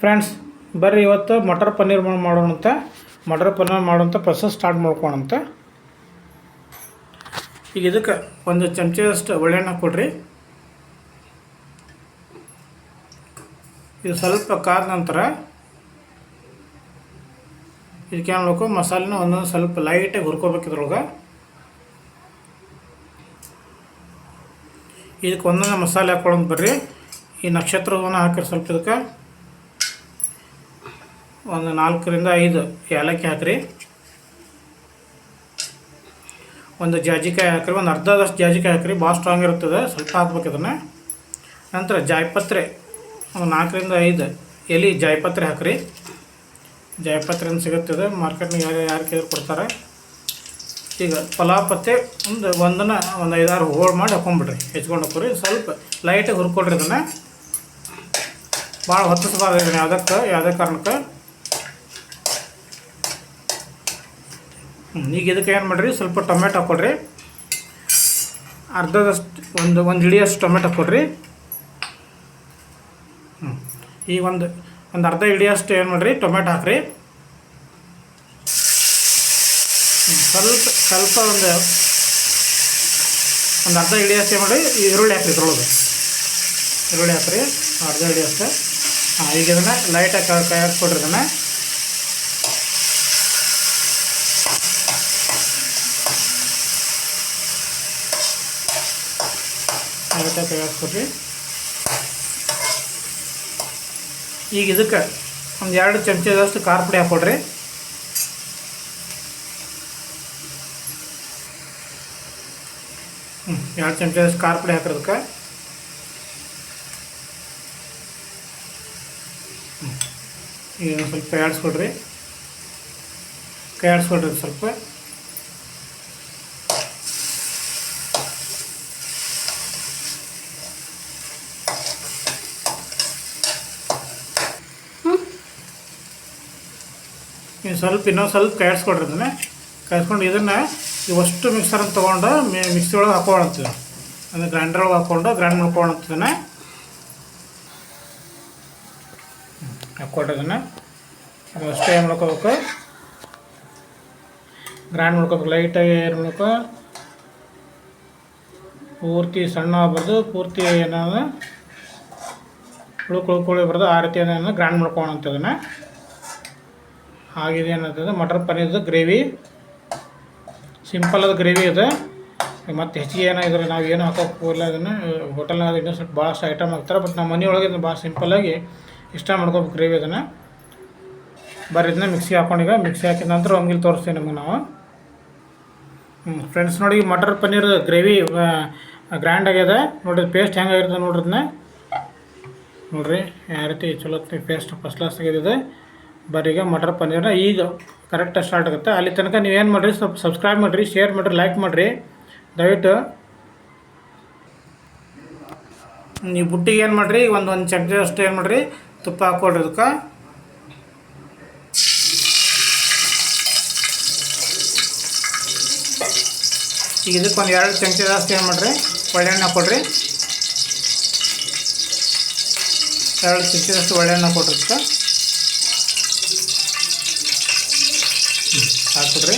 Friends ಬರ್ರಿ ಇವತ್ತು ಮಟರ್ ಪನ್ನೀರ್ ಮಾಡೋಣ ಮಾಡೋಣಂತ. ಮಟರ್ ಪನ್ನೀರ್ ಮಾಡೋಂಥ ಪ್ರೊಸೆಸ್ ಸ್ಟಾರ್ಟ್ ಮಾಡ್ಕೊಳಂತ ಈಗ ಇದಕ್ಕೆ ಒಂದು ಚಮಚದಷ್ಟು ಒಳ್ಳೆಣ್ಣೆ ಕೊಡ್ರಿ. ಇದು ಸ್ವಲ್ಪ ಕಾದ ನಂತರ ಇದಕ್ಕೆ ಏನು ಮಾಡಬೇಕು? ಮಸಾಲೆನ ಒಂದೊಂದು ಸ್ವಲ್ಪ ಲೈಟಾಗಿ ಹುರ್ಕೋಬೇಕು ಇದ್ರೊಳಗೆ. ಇದಕ್ಕೆ ಒಂದೊಂದು ಮಸಾಲೆ ಹಾಕ್ಕೊಳಂತ ಬರ್ರಿ. ಈ ನಕ್ಷತ್ರವನ್ನು ಹಾಕಿರಿ ಸ್ವಲ್ಪ ಇದಕ್ಕೆ. ಒಂದು ನಾಲ್ಕರಿಂದ ಐದು ಏಲಕ್ಕಿ ಹಾಕಿರಿ. ಒಂದು ಜಾಜಿಕಾಯಿ ಹಾಕಿರಿ, ಒಂದು ಅರ್ಧದಷ್ಟು ಜಾಜಿಕಾಯಿ ಹಾಕಿರಿ, ಭಾಳ ಸ್ಟ್ರಾಂಗ್ ಇರ್ತದೆ, ಸ್ವಲ್ಪ ಹಾಕ್ಬೇಕು ಇದನ್ನು. ನಂತರ ಜಾಯಿಪತ್ರೆ, ಒಂದು ನಾಲ್ಕರಿಂದ ಐದು ಎಲೆ ಜಾಯಿಪತ್ರೆ ಹಾಕಿರಿ. ಜಾಯಿಪತ್ರೆ ಅಂತ ಸಿಗುತ್ತದೆ ಮಾರ್ಕೆಟ್ನಾಗ ಯಾರು ಯಾರು ಕೇಳಿ ಕೊಡ್ತಾರೆ. ಈಗ ಪಲಾವ್ ಪತ್ತೆ ಒಂದು ಒಂದನ್ನು ಒಂದು ಐದಾರು ಹೋಳು ಮಾಡಿ ಹಾಕೊಂಡ್ಬಿಡ್ರಿ ಹೆಚ್ಕೊಂಡು ಹಾಕೋರಿ. ಸ್ವಲ್ಪ ಲೈಟಾಗಿ ಹುರ್ಕೊಡ್ರಿ ಇದನ್ನು. ಭಾಳ ಹೊತ್ತಿಸ್ಬಾರ್ದು ಇದನ್ನು ಯಾವುದಕ್ಕೆ ಯಾವುದೇ ಕಾರಣಕ್ಕೆ? ಈಗ ಇದಕ್ಕೆ ಏನು ಮಾಡಿರಿ, ಸ್ವಲ್ಪ ಟೊಮೆಟೊ ಹಾಕ್ಕೊಡ್ರಿ ಅರ್ಧದಷ್ಟು, ಒಂದು ಒಂದು ಹಿಡಿಯಷ್ಟು ಟೊಮೆಟೊ ಹಾಕ್ಕೊಡ್ರಿ ಹ್ಞೂ ಈಗ ಒಂದು ಒಂದು ಅರ್ಧ ಹಿಡಿಯಷ್ಟು ಏನು ಮಾಡಿರಿ ಟೊಮೆಟೊ ಹಾಕ್ರಿ. ಸ್ವಲ್ಪ ಸ್ವಲ್ಪ ಒಂದು ಒಂದು ಅರ್ಧ ಹಿಡಿಯಷ್ಟು ಏನು ಮಾಡಿರಿ ಈರುಳ್ಳಿ ಹಾಕ್ರಿ ಇದ್ರೊಳಗೆ. ಈರುಳ್ಳಿ ಹಾಕ್ರಿ, ಅರ್ಧ ಹಿಡಿಯಷ್ಟು. ಈಗ ಇದನ್ನು ಲೈಟಾಗಿ ಕೈ ಹಾಕ್ಕೊಡ್ರಿ ಇದನ್ನು ಲೈಟಾಗಿ ಕೈ ಹಾಕ್ಕೊಡ್ರಿ ಈಗ ಇದಕ್ಕೆ ಒಂದು ಎರಡು ಚಮಚದಷ್ಟು ಖಾರ ಪುಡಿ ಹಾಕ್ಕೊಡ್ರಿ. ಹ್ಞೂ ಎರಡು ಚಮಚದಷ್ಟು ಖಾರ ಪುಡಿ ಹಾಕಿರೋದಕ್ಕೆ. ಈಗ ಸ್ವಲ್ಪ ಕೈಯಾಡಿಸ್ಕೊಡ್ರಿ ಕೈ ಆಡಿಸ್ಕೊಡ್ರಿ ಇದು ಸ್ವಲ್ಪ. ನೀವು ಸ್ವಲ್ಪ ಇನ್ನೊಂದು ಸ್ವಲ್ಪ ಕಾಯಿಸ್ಕೊಡ್ರಿ ಅದನ್ನೇ. ಕಾಯಿಸ್ಕೊಂಡು ಇದನ್ನು ಇವಷ್ಟು ಮಿಕ್ಸರನ್ನು ತೊಗೊಂಡು ತೊಗೊಂಡು ಮಿಕ್ಸಿ ಒಳಗೆ ಹಾಕೊಳ್ಳಂತೀವಿ ಅಂದರೆ ಗ್ರೈಂಡರ್ ಒಳಗೆ ಹಾಕ್ಕೊಂಡು ಗ್ರೈಂಡ್ ಮಾಡ್ಕೊಳ್ಳಂತಿದ್ದನ್ನು ಹಾಕ್ಕೊಡ್ರಿ ಅದನ್ನು ಅದು ಅಷ್ಟೇ ಏನು ಮಾಡ್ಕೋಬೇಕು. ಗ್ರೈಂಡ್ ಮಾಡ್ಕೋಬೇಕು, ಲೈಟಾಗಿ ಏನು ಮಾಡ್ಬೇಕು ಪೂರ್ತಿ ಸಣ್ಣ ಆಗ್ಬಾರ್ದು, ಪೂರ್ತಿ ಏನಾದ್ರು ಉಳ್ಕೊಳ್ ಬರ್ದು ಆ ರೀತಿ ಏನಾದ್ರು ಗ್ರೈಂಡ್ ಮಾಡ್ಕೊಳ್ಳೋಂಥ ಇದನ್ನು ಆಗಿದೆ ಏನಂತಂದ್ರೆ ಮಟರ್ ಪನ್ನೀರ್ದು ಗ್ರೇವಿ. ಸಿಂಪಲ್ ಅದು ಗ್ರೇವಿ ಇದೆ. ಮತ್ತು ಹೆಚ್ಚಿಗೆ ಏನಾಗಿದ್ರೆ ನಾವು ಏನು ಹಾಕೋಕೆ ಇಲ್ಲ ಅದನ್ನು ಹೋಟೆಲ್ನಾಗ ಇನ್ನೂ ಸ್ವಲ್ಪ ಭಾಳಷ್ಟು ಐಟಮ್ ಹಾಕ್ತಾರೆ, ಬಟ್ ನಮ್ಮ ಮನೆಯೊಳಗೆ ಭಾಳ ಸಿಂಪಲ್ಲಾಗಿ ಇಷ್ಟ ಮಾಡ್ಕೋಬೇಕು ಗ್ರೇವಿ ಅದನ್ನು. ಬರೀ ಇದನ್ನ ಮಿಕ್ಸಿ ಹಾಕೊಂಡೀಗ ಮಿಕ್ಸಿ ಹಾಕಿದ ನಂತರ ಒಮ್ಗಿಲ್ ತೋರಿಸ್ತೀವಿ ನಿಮಗೆ ನಾವು. ಹ್ಞೂ ಫ್ರೆಂಡ್ಸ್ ನೋಡಿ ಮಟರ್ ಪನ್ನೀರ್ ಗ್ರೇವಿ ಗ್ರ್ಯಾಂಡ್ ಆಗ್ಯದ ನೋಡಿರಿ ಪೇಸ್ಟ್ ಹೆಂಗಾಗಿರ್ತದೆ ನೋಡ್ರಿ ಅದನ್ನ ನೋಡಿರಿ, ಯಾವ ರೀತಿ ಚಲೋ ಪೇಸ್ಟ್ ಫಸ್ಟ್ ಕ್ಲಾಸ್ ಆಗಿದೆ ಬರೀಗ ಮಟರ್ ಪನ್ನೀರ್ನ ಈಗ ಕರೆಕ್ಟಾಗಿ ಸ್ಟಾರ್ಟ್ ಆಗುತ್ತೆ. ಅಲ್ಲಿ ತನಕ ನೀವು ಏನು ಮಾಡಿರಿ, ಸ್ವಲ್ಪ ಸಬ್ಸ್ಕ್ರೈಬ್ ಮಾಡಿರಿ ಶೇರ್ ಮಾಡಿರಿ ಲೈಕ್ ಮಾಡಿರಿ. ದಯವಿಟ್ಟು ನೀವು ಬುಟ್ಟಿಗೆ ಏನು ಮಾಡಿರಿ, ಒಂದು ಒಂದು ಚಮಚ ಅಷ್ಟು ಏನು ಮಾಡಿರಿ ತುಪ್ಪ ಹಾಕ್ಕೊಳ್ರಿ ಅದಕ್ಕೆ ಈಗ ಇದಕ್ಕೆ ಒಂದು ಎರಡು ಚಮಚ ಜಾಸ್ತಿ ಏನು ಮಾಡಿರಿ? ಒಳ್ಳೆಣ್ಣೆ ಹಾಕ್ಕೊಡ್ರಿ. ಎರಡು ಚಮಚದಷ್ಟು ಒಳ್ಳೆಣ್ಣೆ ಹಾಕ್ಕೊಡ್ರಿ ಅದಕ್ಕೆ. ಹಾಕ್ಬಿಡ್ರಿ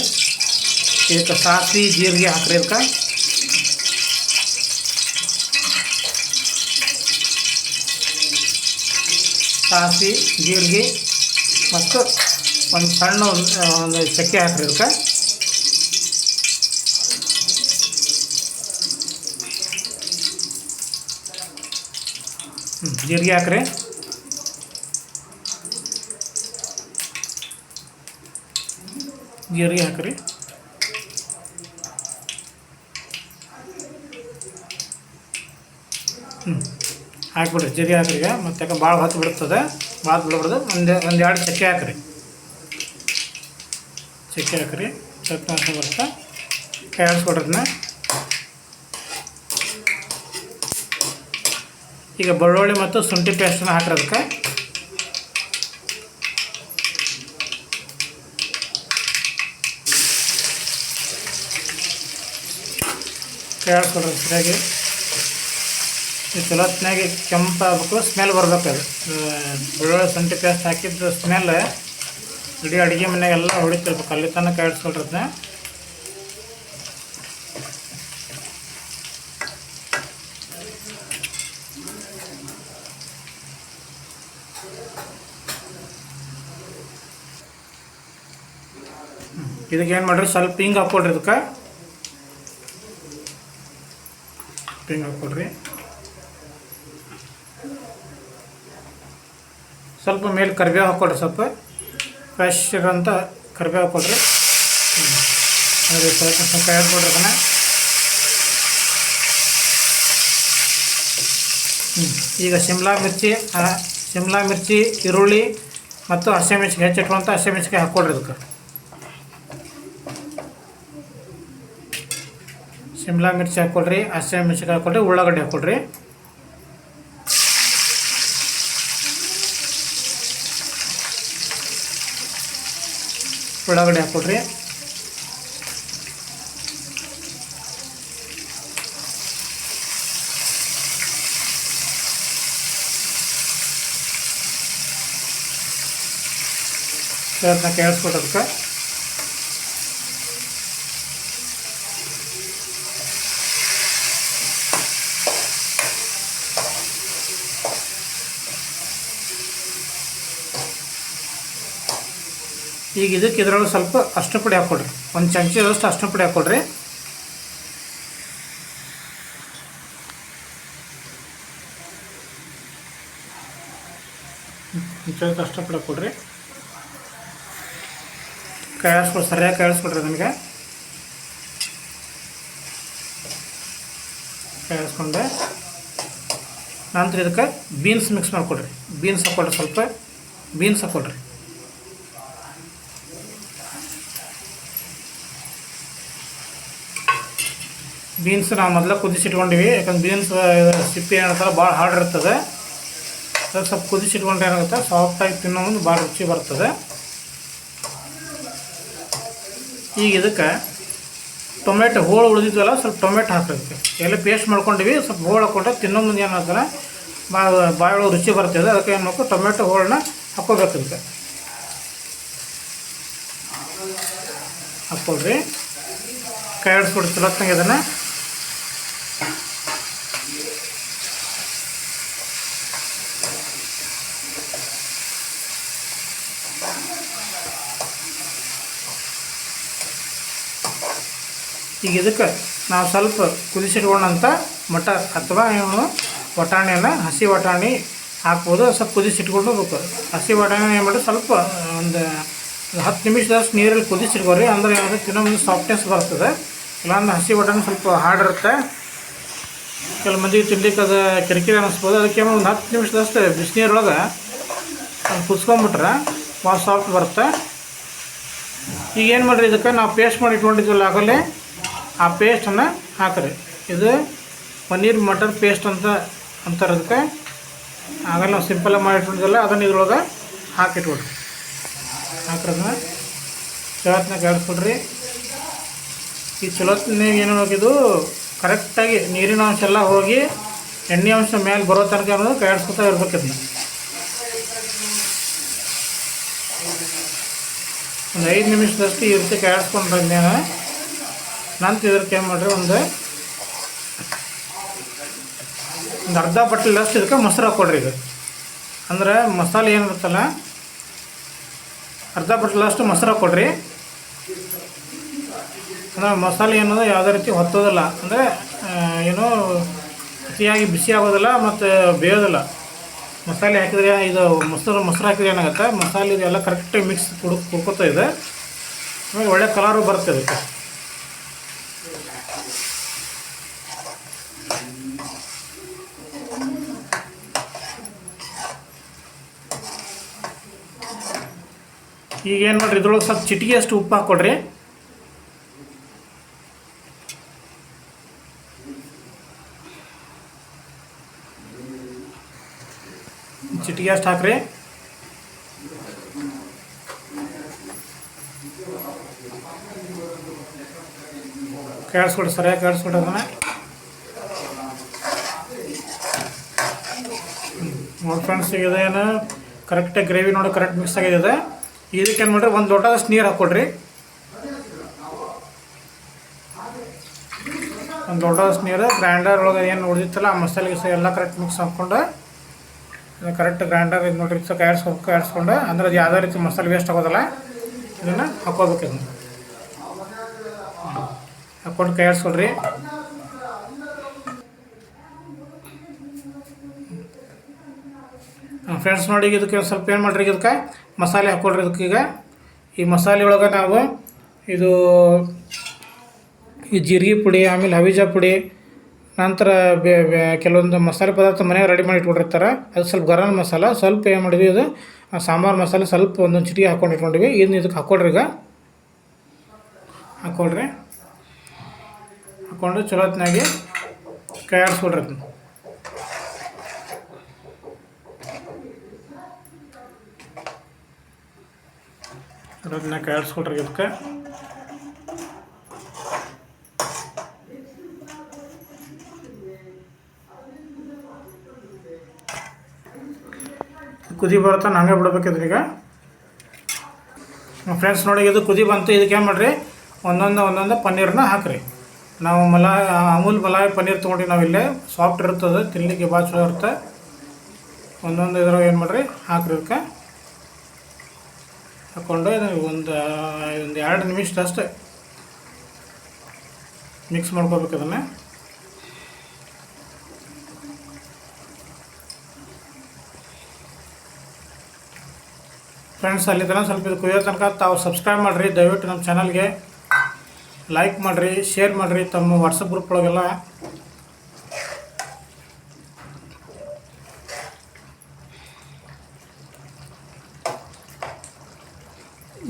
ಇದಕ್ಕೆ ಸಾಸಿ ಜೀರಿಗೆ ಹಾಕ್ರಿ ಇದಕ್ಕೆ. ಸಾಸಿವೆ ಜೀರಿಗೆ ಮತ್ತು ಒಂದು ಸಣ್ಣ ಒಂದು ಚಕ್ಕೆ ಹಾಕ್ರಿ ಇದಕ್ಕೆ ಹ್ಞೂ ಜೀರಿಗೆ ಹಾಕ್ರಿ. ಜೀರಿಗೆ ಹಾಕ್ರಿ. ಹ್ಞೂ ಹಾಕ್ಬಿಡ್ರಿ ಜೀರಿಗೆ ಹಾಕ್ರಿ ಈಗ. ಮತ್ತು ಯಾಕೆ ಭಾಳ ಹೊತ್ತು ಬಿಡ್ತದೆ. ಭಾಳ ಬಿಡಬಾರ್ದು. ಒಂದು ಒಂದು ಎರಡು ಚಕ್ಕೆ ಹಾಕ್ರಿ. ಚಕ್ಕೆ ಹಾಕ್ರಿ. ಸ್ವಲ್ಪ ವಾಸನೆ ಬರುತ್ತೆ ಕೈ ಈಗ ಬೆಳ್ಳುಳ್ಳಿ ಮತ್ತು ಶುಂಠಿ ಪೇಸ್ಟನ್ನು ಹಾಕ್ರಿ ಅದಕ್ಕೆ ಕೈ ಆಡಿಸ್ಕೊಡ್ರಿ ಸರಿಯಾಗಿ. ಇದು ಚಲೋ ಹೊತ್ತಿನಾಗೆ ಕೆಂಪಾಗಬೇಕು ಸ್ಮೆಲ್ ಬರ್ಬೇಕು ಅದು. ಬೆಳ್ಳುಳ್ಳಿ ಶುಂಠಿ ಪೇಸ್ಟ್ ಹಾಕಿದ್ದು ಸ್ಮೆಲ್ ಇಡೀ ಅಡುಗೆ ಮನೆಗೆಲ್ಲ ಹೊಡಿತಿರ್ಬೇಕು, ಅಲ್ಲಿ ತನಕ ಅದನ್ನ ಇದಕ್ಕೆ ಏನು ಮಾಡ್ರಿ, ಸ್ವಲ್ಪ ಹಿಂಗೆ ಹಾಕ್ಕೊಳ್ರಿ ಇದಕ್ಕೆ. ಹಿಂಗೆ ಹಾಕ್ಕೊಳ್ರಿ. ಸ್ವಲ್ಪ ಮೇಲೆ ಕರಿಬೇವು ಹಾಕ್ಕೊಳ್ರಿ, ಸ್ವಲ್ಪ ಫ್ರೆಶ್ ಇರೋಂಥ ಕರಿಬೇವು ಹಾಕ್ಕೊಳ್ರಿ ಹ್ಮ್. ಅದೇ ಸ್ವಲ್ಪ ಸ್ವಲ್ಪ ಹೇಳ್ಕೊಡ್ರಿ ಅದನ್ನು. ಈಗ ಶಿಮ್ಲಾ ಮಿರ್ಚಿ ಶಿಮ್ಲಾ ಮಿರ್ಚಿ, ಈರುಳ್ಳಿ ಮತ್ತು ಹಸಿಮೆಣ್ಸಿಗೆ ಹೆಚ್ಚಿಟ್ಕೊಂತ ಹಸಿಮೆಣ್ಸಿಗೆ ಹಾಕ್ಕೊಡ್ರಿ ಅದಕ್ಕೆ ಶಿಮ್ಲಾ ಮಿರ್ಚಿ ಹಾಕ್ಕೊಡ್ರಿ ಹಸಿಮೆಣ್ಸಿಗೆ ಹಾಕ್ಕೊಡ್ರಿ ಉಳ್ಳಾಗಡ್ಡಿ ಹಾಕ್ಕೊಡ್ರಿ ಉಳ್ಳಾಗಡ್ಡಿ ಹಾಕ್ಕೊಡ್ರಿ ಅದನ್ನ ಕೇಳಿಸ್ಕೊಟ್ಟದಕ್ಕೆ ಈಗ ಇದಕ್ಕೆ ಇದ್ರೊಳಗೆ ಸ್ವಲ್ಪ ಅಷ್ಟು ಪುಡಿ ಹಾಕ್ಕೊಡ್ರಿ. ಒಂದು ಚಮಚದಷ್ಟು ಅಷ್ಟು ಪುಡಿ ಹಾಕ್ಕೊಡ್ರಿ. ಅಷ್ಟಪಡಿ ಅಷ್ಟು ಪುಡಿ ಹಾಕ್ಕೊಡ್ರಿ. ಕಾಯಿಸ್ಕೊಡ್ ಸರಿಯಾಗಿ ಕಾಯಿಸ್ಕೊಡ್ರಿ ನನಗೆ ಕಾಯಿಸ್ಕೊಂಡೆ ನಂತರ ಇದಕ್ಕೆ ಬೀನ್ಸ್ ಮಿಕ್ಸ್ ಮಾಡಿಕೊಡ್ರಿ. ಬೀನ್ಸ್ ಹಾಕ್ಕೊಡ್ರಿ ಸ್ವಲ್ಪ. ಬೀನ್ಸ್ ಹಾಕ್ಕೊಡ್ರಿ. ಬೀನ್ಸ್ ನಾವು ಮೊದಲೇ ಕುದಿಸಿಟ್ಕೊಂಡಿವಿ. ಯಾಕಂದ್ರೆ ಬೀನ್ಸ್ ಸಿಪ್ಪೆ ಏನಂತಾರೆ ಭಾಳ ಹಾರ್ಡ್ ಇರ್ತದೆ. ಅದಕ್ಕೆ ಸ್ವಲ್ಪ ಕುದಿಸಿಟ್ಕೊಂಡ್ರೆ ಏನಾಗುತ್ತೆ? ಸಾಫ್ಟಾಗಿ ತಿನ್ನೋ ಮುಂದೆ ಭಾಳ ರುಚಿ ಬರ್ತದೆ. ಈಗ ಇದಕ್ಕೆ ಟೊಮೆಟೊ ಹೋಳು ಉಳಿದಿದ್ವಲ್ಲ, ಸ್ವಲ್ಪ ಟೊಮೆಟೊ ಹಾಕಬೇಕು. ಎಲ್ಲ ಪೇಸ್ಟ್ ಮಾಡ್ಕೊಂಡಿವಿ, ಸ್ವಲ್ಪ ಹೋಳು ಹಾಕೊಂಡ್ರೆ ತಿನ್ನೋ ಮುಂದೆ ಏನಾಗ್ತಾರೆ ಭಾಳ ಭಾಳ ರುಚಿ ಬರ್ತದೆ. ಅದಕ್ಕೆ ಏನು ಮಾಡ್ಕೊ ಟೊಮೆಟೊ ಹೋಳನ್ನ ಇದಕ್ಕೆ. ಹಾಕ್ಕೊಳ್ರಿ. ಕೈ ಚಲೋತ್ನಾಗ ಇದನ್ನು. ಈಗ ಇದಕ್ಕೆ ನಾವು ಸ್ವಲ್ಪ ಕುದಿಸಿಟ್ಕೊಂಡಂಥ ಮಟ ಅಥವಾ ಏನು ವಟಾಣಿಯನ್ನು ಹಸಿ ವಟಾಣಿ ಹಾಕ್ಬೋದು. ಸ್ವಲ್ಪ ಕುದಿಸಿಟ್ಕೊಂಡು ಬೇಕು ಹಸಿ ವಟಾಣಿ ಏನು ಮಾಡಿ ಸ್ವಲ್ಪ ಒಂದು ಹತ್ತು ನಿಮಿಷದಷ್ಟು ನೀರಲ್ಲಿ ಕುದಿಸಿಟ್ಕೊರಿ ಅಂದ್ರೆ ಏನಾದರೂ ತಿನ್ನೋ ಮುಂದೆ ಸಾಫ್ಟ್ನೆಸ್ ಬರ್ತದೆ. ಇಲ್ಲಾಂದ್ರೆ ಹಸಿ ವಟಾಣಿ ಸ್ವಲ್ಪ ಹಾರ್ಡ್ ಇರುತ್ತೆ. ಕೆಲವು ಮಂದಿಗೆ ತಿನ್ಲಿಕ್ಕೆ ಅದು ಕಿರಿಕಿರಿ ಅನ್ನಿಸ್ಬೋದು ಅದಕ್ಕೆ ಒಂದು ಹತ್ತು ನಿಮಿಷದಷ್ಟು ಬಿಸಿನೀರೊಳಗೆ ಅದು ಕುದಿಸ್ಕೊಂಬಿಟ್ರೆ ಭಾಳ ಸಾಫ್ಟ್ ಬರುತ್ತೆ. ಈಗ ಏನು ಮಾಡಿರಿ, ಇದಕ್ಕೆ ನಾವು ಪೇಸ್ಟ್ ಮಾಡಿ ಇಟ್ಕೊಂಡಿದ್ವಲ್ಲ ಆಗಲೇ, ಆ ಪೇಸ್ಟನ್ನು ಹಾಕಿರಿ. ಇದು ಪನ್ನೀರ್ ಮಟರ್ ಪೇಸ್ಟ್ ಅಂತ ಅಂತಾರೆ ಅದಕ್ಕೆ ಆಗಲ್ಲ ನಾವು ಸಿಂಪಲಾಗಿ ಮಾಡಿ ಇಟ್ಕೊಂಡಿದ್ವಲ್ಲ, ಅದನ್ನು ಇದ್ರೊಳಗೆ ಹಾಕಿಟ್ಬಿಡ್ರಿ. ಹಾಕಿರೋದನ್ನ ಚಲೋತ್ನಾಗ ಕಳಿಸ್ಕೊಡ್ರಿ ಈ ಚಲೋತ್ನಾಗ ಏನು ಇದು ಕರೆಕ್ಟಾಗಿ ನೀರಿನ ಅಂಶ ಎಲ್ಲ ಹೋಗಿ ಎಣ್ಣೆ ಅಂಶ ಮೇಲೆ ಬರೋ ತನಕ ಅನ್ನೋದು ಕೈಯಾಡಿಸ್ಕೊತಾ ಇರ್ಬೇಕು ಇದನ್ನ. ಒಂದು ಐದು ನಿಮಿಷದಷ್ಟು ಈ ರೀತಿ ಕೈಯಾಡಿಸ್ಕೊಂಡು ಬಂದೇನೆ ನಂತರ ಇದಕ್ಕೆ ಏನು ಮಾಡಿರಿ, ಒಂದು ಒಂದು ಅರ್ಧ ಬಟ್ಲಷ್ಟು ಇದಕ್ಕೆ ಮೊಸರು ಹಾಕ್ಕೊಡ್ರಿ ಇದು ಅಂದ್ರೆ ಮಸಾಲೆ ಏನಿರುತ್ತಲ್ಲ, ಅರ್ಧ ಬಟ್ಲಷ್ಟು ಮೊಸರು ಹಾಕ್ಕೊಡ್ರಿ. ಅಂದ್ರೆ ಮಸಾಲೆ ಅನ್ನೋದು ಯಾವುದೇ ರೀತಿ ಹೊತ್ತೋದಿಲ್ಲ ಅಂದರೆ ಏನೋ ಅತಿಯಾಗಿ ಬಿಸಿ ಆಗೋದಿಲ್ಲ ಮತ್ತು ಬೇಯೋದಿಲ್ಲ. ಮಸಾಲೆ ಹಾಕಿದ್ರೆ ಇದು ಮೊಸರು ಮೊಸರು ಹಾಕಿದ್ರೆ ಏನಾಗುತ್ತೆ? ಮಸಾಲೆ ಇದೆಲ್ಲ ಕರೆಕ್ಟಾಗಿ ಮಿಕ್ಸ್ ಕುಡ್, ಕುಡ್ಕೋತಾ ಇದೆ. ಆಮೇಲೆ ಒಳ್ಳೆ ಕಲರು ಬರುತ್ತೆ ಅದಕ್ಕೆ ಈಗ ಏನು ಮಾಡಿರಿ? ಇದ್ರೊಳಗೆ ಸ್ವಲ್ಪ ಚಿಟಿಗೆ ಅಷ್ಟು ಉಪ್ಪು ಹಾಕ್ಕೊಡ್ರಿ ಚಿಟಿಗೆ ಅಷ್ಟು ಹಾಕ್ರಿ ಕೇಳಿಸ್ಕೊಡಿ ಸರಿಯಾಗಿ ಅದನ್ನ ಅದನ್ನು ನೋಡಿ ಫ್ರೆಂಡ್ಸ್ ಇದೇನು ಕರೆಕ್ಟಾಗಿ ಗ್ರೇವಿ ನೋಡಿ ಕರೆಕ್ಟ್ ಮಿಕ್ಸ್ ಆಗಿದೆ ಇದಕ್ಕೆ ಏನು ಮಾಡ್ರಿ, ಒಂದು ಲೋಟದಷ್ಟು ನೀರು ಹಾಕ್ಕೊಡ್ರಿ ಒಂದು ಲೋಟದಷ್ಟು ನೀರು ಗ್ರೈಂಡರ್ ಒಳಗೆ ಏನು ಉಳಿದಿತ್ತಲ್ಲ, ಆ ಮಸಾಲೆ ಗಿಸ ಎಲ್ಲ ಕರೆಕ್ಟ್ ಮಿಕ್ಸ್ ಹಾಕ್ಕೊಂಡು ಕರೆಕ್ಟ್ ಗ್ರೈಂಡರ್ ಇದು ನೋಡ್ರಿ ಕಾಯಿಸ್ಕೊ ಕಾಯಿಸ್ಕೊಂಡು ಅಂದ್ರೆ ಅದು ಯಾವುದೇ ರೀತಿ ಮಸಾಲೆ ವೇಸ್ಟ್ ಆಗೋದಲ್ಲ. ಇದನ್ನು ಹಾಕೋಬೇಕು ಇದನ್ನು. ಹಾಕ್ಕೊಂಡು ಕಾಯಿಸ್ಕೊಳ್ರಿ ಫ್ರೆಂಡ್ಸ್ ನೋಡಿ ಇದಕ್ಕೆ ಒಂದು ಸ್ವಲ್ಪ ಏನು ಮಾಡ್ರಿ ಇದಕ್ಕೆ? ಮಸಾಲೆ ಹಾಕ್ಕೊಳ್ರಿ ಇದಕ್ಕೆ ಈಗ. ಈ ಮಸಾಲೆ ಒಳಗೆ ನಾವು ಇದು ಈ ಜೀರಿಗೆ ಪುಡಿ, ಆಮೇಲೆ ಹವಿಜ ಪುಡಿ ನಂತರ ಕೆಲವೊಂದು ಮಸಾಲೆ ಪದಾರ್ಥ ಮನೆಯಾಗ ರೆಡಿ ಮಾಡಿ ಇಟ್ಕೊಂಡಿರ್ತಾರೆ. ಅದು ಸ್ವಲ್ಪ ಗರಂ ಮಸಾಲ, ಸ್ವಲ್ಪ ಏನು ಮಾಡಿದ್ವಿ ಆ ಸಾಂಬಾರು ಮಸಾಲೆ ಸ್ವಲ್ಪ ಒಂದೊಂದು ಚಿಟಿಕೆ ಹಾಕ್ಕೊಂಡು ಇಟ್ಕೊಂಡಿವಿ ಇದನ್ನ ಇದಕ್ಕೆ ಹಾಕ್ಕೊಳ್ರಿ ಈಗ. ಹಾಕ್ಕೊಳ್ರಿ ಹಾಕ್ಕೊಂಡು ಚಲೋ ಹೊತ್ತಿನಾಗಿ ಕೈ ಅದನ್ನ. ಅದನ್ನ ಇದಕ್ಕೆ. ಕುದಿ ಬರುತ್ತೆ ಹಂಗೆ ಬಿಡ್ಬೇಕಿದ್ರೆ ಈಗ. ಫ್ರೆಂಡ್ಸ್ ನೋಡಿ ಇದು ಕುದಿ ಬಂತು, ಇದಕ್ಕೆ ಏನು ಮಾಡಿರಿ? ಒಂದೊಂದು ಒಂದೊಂದು ಪನ್ನೀರನ್ನ ಹಾಕಿರಿ. ನಾವು ಮಲಾಯ್ ಅಮೂಲ್ ಮಲಾಯ್ ಪನ್ನೀರ್ ತೊಗೊಂಡಿವಿ ಇಲ್ಲೇ ಸಾಫ್ಟ್ ಇರ್ತದೆ ತಿನ್ನಲಿಕ್ಕೆ ಭಾಳ ಚಲೋ ಇರುತ್ತೆ. ಒಂದೊಂದು ಇದ್ರಾಗ ಏನು ಮಾಡಿರಿ? ಹಾಕ್ರಿ ಇದಕ್ಕೆ. ಹಾಕ್ಕೊಂಡು ಒಂದು ಒಂದು ಎರಡು ನಿಮಿಷ ಅಷ್ಟೇ ಮಿಕ್ಸ್ ಮಾಡ್ಕೋಬೇಕು ಅದನ್ನು ಫ್ರೆಂಡ್ಸ್ ಅಲ್ಲಿ ತನಕ ಸ್ವಲ್ಪ ಇದು ಕುಯ್ಯೋ ತನಕ ತಾವು ಸಬ್ಸ್ಕ್ರೈಬ್ ಮಾಡಿರಿ. ದಯವಿಟ್ಟು ನಮ್ಮ ಚಾನಲ್ಗೆ ಲೈಕ್ ಮಾಡಿರಿ ಶೇರ್ ಮಾಡಿರಿ. ತಮ್ಮ ವಾಟ್ಸಪ್ ಗ್ರೂಪ್ ಒಳಗೆಲ್ಲ.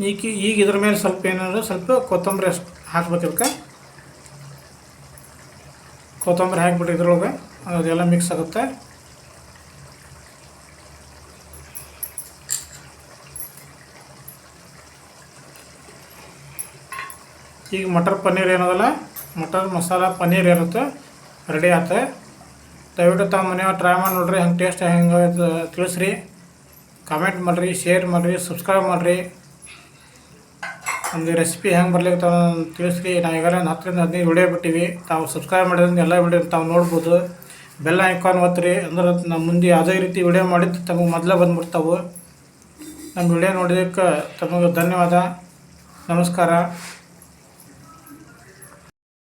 ಈಗ ಈಗ ಇದ್ರ ಮೇಲೆ ಸ್ವಲ್ಪ ಏನಾದರೂ ಸ್ವಲ್ಪ ಕೊತ್ತಂಬರಿ ಅಷ್ಟು ಹಾಕ್ಬೇಕು ಕೊತ್ತಂಬರಿ ಹಾಕ್ಬಿಟ್ರಿ ಇದ್ರೊಳಗೆ ಅದೆಲ್ಲ ಮಿಕ್ಸ್ ಆಗುತ್ತೆ. ಈಗ ಮಟರ್ ಪನ್ನೀರ್ ಏನದಲ್ಲ? ಮಟರ್ ಮಸಾಲ ಪನ್ನೀರ್ ಇರುತ್ತೆ ರೆಡಿ ಆತ. ದಯವಿಟ್ಟು ತಾವು ಮನೆಯವ್ರು ಟ್ರೈ ಮಾಡಿ ನೋಡ್ರಿ, ಹಂಗೆ ಟೇಸ್ಟ್ ಹೆಂಗೆ ತಿಳಿಸ್ರಿ. ಕಾಮೆಂಟ್ ಮಾಡಿರಿ ಶೇರ್ ಮಾಡಿರಿ ಸಬ್ಸ್ಕ್ರೈಬ್ ಮಾಡಿರಿ. ಒಂದು ರೆಸಿಪಿ ಹೆಂಗೆ ಬರ್ಲಿಕ್ಕೆ ತಾವು ತಿಳಿಸ್ರಿ. ನಾವು ಈಗಾಗಲೇ ಒಂದು ಹತ್ತರಿಂದ ಹದಿನೈದು ವಿಡಿಯೋ ಬಿಟ್ಟಿವಿ. ತಾವು ಸಬ್ಸ್ಕ್ರೈಬ್ ಮಾಡಿದ್ರೆ ಎಲ್ಲ ವಿಡಿಯೋ ತಾವು ನೋಡ್ಬೋದು. ಬೆಲ್ಲ ಐಕಾನ್ ಓದ್ರಿ ಅಂದ್ರೆ ನಮ್ಮ ಮುಂದೆ ಯಾವುದೇ ರೀತಿ ವಿಡಿಯೋ ಮಾಡಿದ್ದು ತಮಗೆ ಮೊದಲೇ ಬಂದ್ಬಿಡ್ತಾವೆ. ನಮ್ಮ ವಿಡಿಯೋ ನೋಡಿದ್ದಕ್ಕೆ ತಮಗೆ ಧನ್ಯವಾದ. ನಮಸ್ಕಾರ.